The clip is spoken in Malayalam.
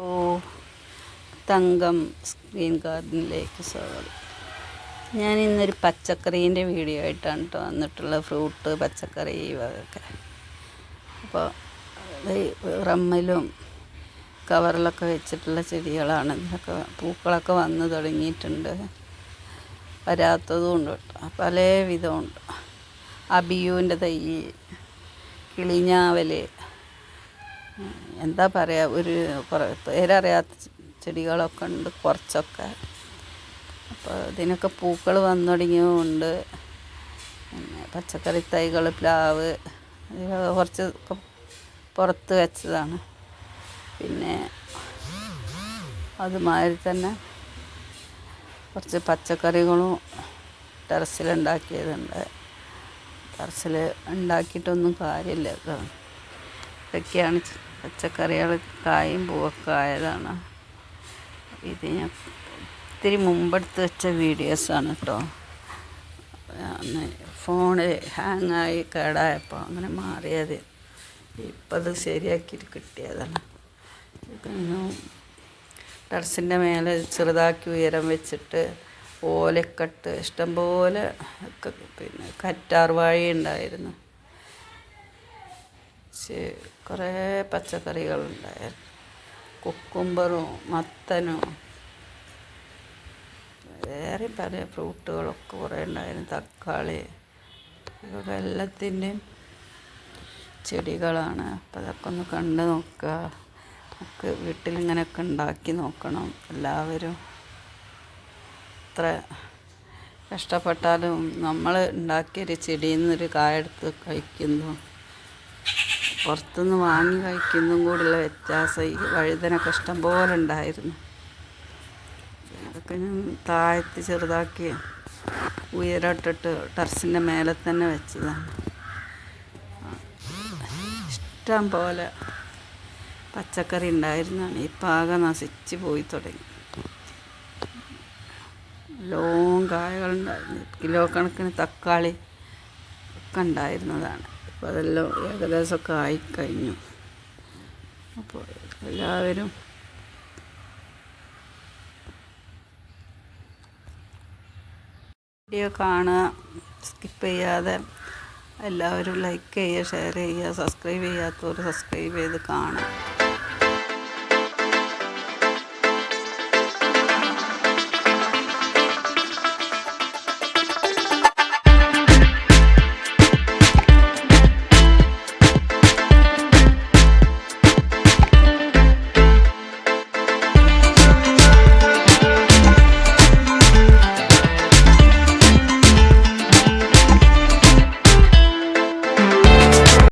ഓ തങ്കം സ്ക്രീൻ ഗാർഡനിലേക്ക് സ്വാഗതം. ഞാൻ ഇന്നൊരു പച്ചക്കറീന്റെ വീഡിയോ ആയിട്ടാണ് കേട്ടോ വന്നിട്ടുള്ളത് ഫ്രൂട്ട് പച്ചക്കറി വകയൊക്കെ അപ്പോൾ റമ്മിലും കവറിലൊക്കെ വെച്ചിട്ടുള്ള ചെടികളാണ്. ഇതൊക്കെ പൂക്കളൊക്കെ വന്ന് തുടങ്ങിയിട്ടുണ്ട്. വരാത്തതും ഉണ്ട് കേട്ടോ പല വിധമുണ്ട് അബിയുവിന്റെ തൈ കിളിഞ്ഞാവൽ എന്താ പറയുക ഒരു പേരറിയാത്ത ചെടികളൊക്കെ ഉണ്ട് കുറച്ചൊക്കെ. അപ്പോൾ ഇതിനൊക്കെ പൂക്കൾ വന്നു തുടങ്ങിയുമുണ്ട് പിന്നെ പച്ചക്കറി തൈകൾ പ്ലാവ് കുറച്ച് പുറത്ത് വെച്ചതാണ്. പിന്നെ അതുമാതിരി തന്നെ കുറച്ച് പച്ചക്കറികളും ടെറസിലുണ്ടാക്കിയതുണ്ട്. ടെറസിൽ ഉണ്ടാക്കിയിട്ടൊന്നും കാര്യമില്ല ഇതൊക്കെയാണ് പച്ചക്കറികൾ കായും പൂവൊക്കെ ആയതാണ്. ഇത് ഞാൻ ഇത്തിരി മുമ്പെടുത്ത് വെച്ച വീഡിയോസാണ് കേട്ടോ. ഫോണ് ഹാങ്ങായി കേടായപ്പോൾ അങ്ങനെ മാറിയത്. ഇപ്പം അത് ശരിയാക്കിയിട്ട് കിട്ടിയതാണ്. ടെറസിന്റെ മേലെ ചെറുതാക്കി ഉയരം വെച്ചിട്ട് ഓലക്കെട്ട് ഇഷ്ടംപോലെ പിന്നെ കറ്റാർ വാഴ ഉണ്ടായിരുന്നു കുറേ പച്ചക്കറികളുണ്ടായിരുന്നു കുക്കുംബറും മത്തനും വേറെ പല ഫ്രൂട്ടുകളൊക്കെ കുറേ ഉണ്ടായിരുന്നു. തക്കാളി ഇതൊക്കെ എല്ലാത്തിന്റെയും ചെടികളാണ്. അപ്പം അതൊക്കെ ഒന്ന് കണ്ട് നോക്കുക. നമുക്ക് വീട്ടിലിങ്ങനെയൊക്കെ ഉണ്ടാക്കി നോക്കണം. എല്ലാവരും എത്ര കഷ്ടപ്പെട്ടാലും നമ്മൾ ഉണ്ടാക്കിയൊരു ചെടിയിൽ നിന്നൊരു കായെടുത്ത് കഴിക്കുന്നു. പുറത്തുനിന്ന് വാങ്ങി കഴിക്കുന്നതും കൂടിയുള്ള വ്യത്യാസം. ഈ വഴുതനൊക്കെ ഇഷ്ടം പോലെ ഉണ്ടായിരുന്നു. അതൊക്കെ ഞാൻ താഴ്ത്തി ചെറുതാക്കി ഉയരട്ടിട്ട് ടെറസിന്റെ മേലെ തന്നെ വെച്ചതാണ്. ഇഷ്ടം പോലെ പച്ചക്കറി ഉണ്ടായിരുന്നാണ്. ഈ ആകെ നശിച്ച് പോയി തുടങ്ങി. ലോങ് കായകളുണ്ടായിരുന്നു. കിലോ കണക്കിന് തക്കാളി ഒക്കെ ഉണ്ടായിരുന്നതാണ്. അപ്പോൾ അതെല്ലാം ഏകദേശമൊക്കെ ആയിക്കഴിഞ്ഞു അപ്പോൾ എല്ലാവരും വീഡിയോ കാണുക സ്കിപ്പ് ചെയ്യാതെ എല്ലാവരും ലൈക്ക് ചെയ്യുക ഷെയർ ചെയ്യുക സബ്സ്ക്രൈബ് ചെയ്യാത്തവർ സബ്സ്ക്രൈബ് ചെയ്ത് കാണുക.